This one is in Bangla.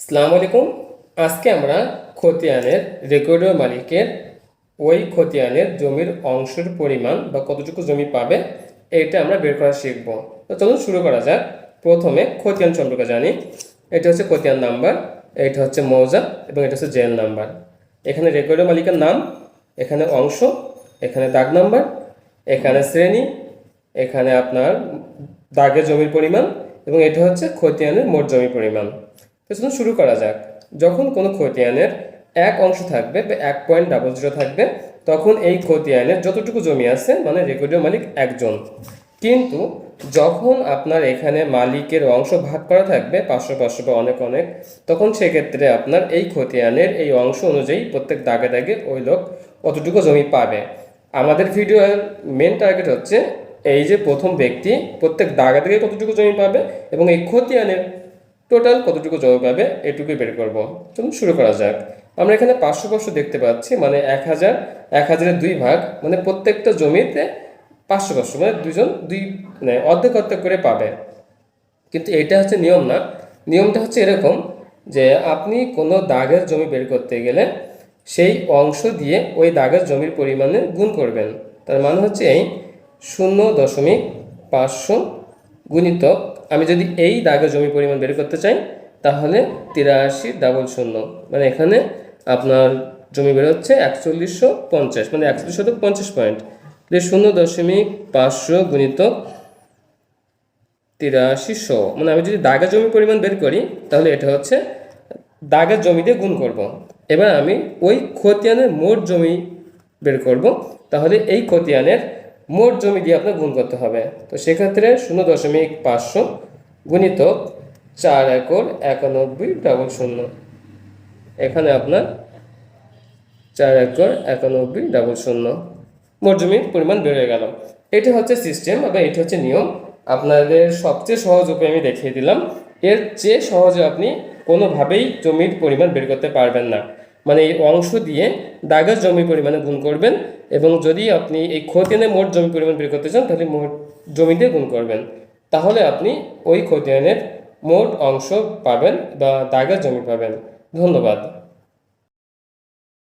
আসসালামু আলাইকুম। আজকে আমরা খতিয়ানের রেকর্ডীয় মালিকের ওই খতিয়ানের জমির অংশের পরিমাণ বা কতটুকু জমি পাবে, এটা আমরা বের করা শিখব। তো চলুন শুরু করা যাক। প্রথমে খতিয়ান সম্পর্কে জানি। এটা হচ্ছে খতিয়ান নাম্বার, এটা হচ্ছে মৌজা এবং এটা হচ্ছে জেল নাম্বার। এখানে রেকর্ডীয় মালিকের নাম, এখানে অংশ, এখানে দাগ নাম্বার, এখানে শ্রেণি, এখানে আপনার দাগের জমির পরিমাণ এবং এটা হচ্ছে খতিয়ানের মোট জমি পরিমাণ। চলুন শুরু করা যাক। যখন কোনো খতিয়ানের এক অংশ থাকবে বা এক পয়েন্ট ডাবল জিরো থাকবে, তখন এই খতিয়ানের যতটুকু জমি আছে মানে রেকর্ডীয় মালিক একজন। কিন্তু যখন আপনার এখানে মালিকের অংশ ভাগ করা থাকবে, পাঁচশো পাঁচশো বা অনেক অনেক, তখন সেক্ষেত্রে আপনার এই খতিয়ানের এই অংশ অনুযায়ী প্রত্যেক দাগে দাগে ওই লোক অতটুকু জমি পাবে। আমাদের ভিডিওর মেন টার্গেট হচ্ছে এই যে প্রথম ব্যক্তি প্রত্যেক দাগে দাগে কতটুকু জমি পাবে এবং এই খতিয়ানের টোটাল কতটুকু জল পাবে? এটুকুই বের করব। চলুন শুরু করা যাক। আমরা এখানে পাঁচশো পাঁচশো দেখতে পাচ্ছি মানে এক হাজার, এক হাজারের দুই ভাগ মানে প্রত্যেকটা জমিতে পাঁচশো পাঁচশো মানে দুজন দুই মানে অর্ধেক অর্ধেক করে পাবে। কিন্তু এটা হচ্ছে নিয়ম না। নিয়মটা হচ্ছে এরকম যে আপনি কোনো দাগের জমি বের করতে গেলে সেই অংশ দিয়ে ওই দাগের জমির পরিমাণে গুণ করবেন। তার মানে হচ্ছে এই শূন্য দশমিক পাঁচশো গুণিত, আমি যদি এই দাগের জমি পরিমাণ বের করতে চাই, তাহলে তিরাশি ডাবল শূন্য। মানে এখানে আপনার জমি বের হচ্ছে একচল্লিশশো পঞ্চাশ মানে একচল্লিশ একচল্লিশশো পঞ্চাশ পয়েন্ট। শূন্য দশমিক পাঁচশো গুণিত তিরাশিশো মানে আমি যদি দাগের জমি পরিমাণ বের করি, তাহলে এটা হচ্ছে দাগের জমি দিয়ে গুণ করব। এবার আমি ওই খতিয়ানের মোট জমি বের করব। তাহলে এই খতিয়ানের মোট জমি দিয়ে আপনার গুণ করতে হবে। তো সেক্ষেত্রে শূন্য দশমিক পাঁচশো গুণিত চার একর একানব্বই ডাবল শূন্য। এখানে আপনার চার একর একানব্বই ডাবল শূন্য। মোট জমির পরিমাণ বেড়ে গেল। এটা হচ্ছে সিস্টেম বা এটা হচ্ছে নিয়ম। আপনাদের সবচেয়ে সহজ উপায় আমি দেখিয়ে দিলাম। এর চেয়ে সহজে আপনি কোনোভাবেই জমির পরিমাণ বের করতে পারবেন না। মানে এই অংশ দিয়ে দাগের জমি পরিমাণে গুণ করবেন এবং যদি আপনি এই খতিয়ানে মোট জমি পরিমাণ বের করতে চান, তাহলে মোট জমি দিয়ে গুণ করবেন। তাহলে আপনি ওই খতিয়ানের মোট অংশ পাবেন বা দাগের জমি পাবেন। ধন্যবাদ।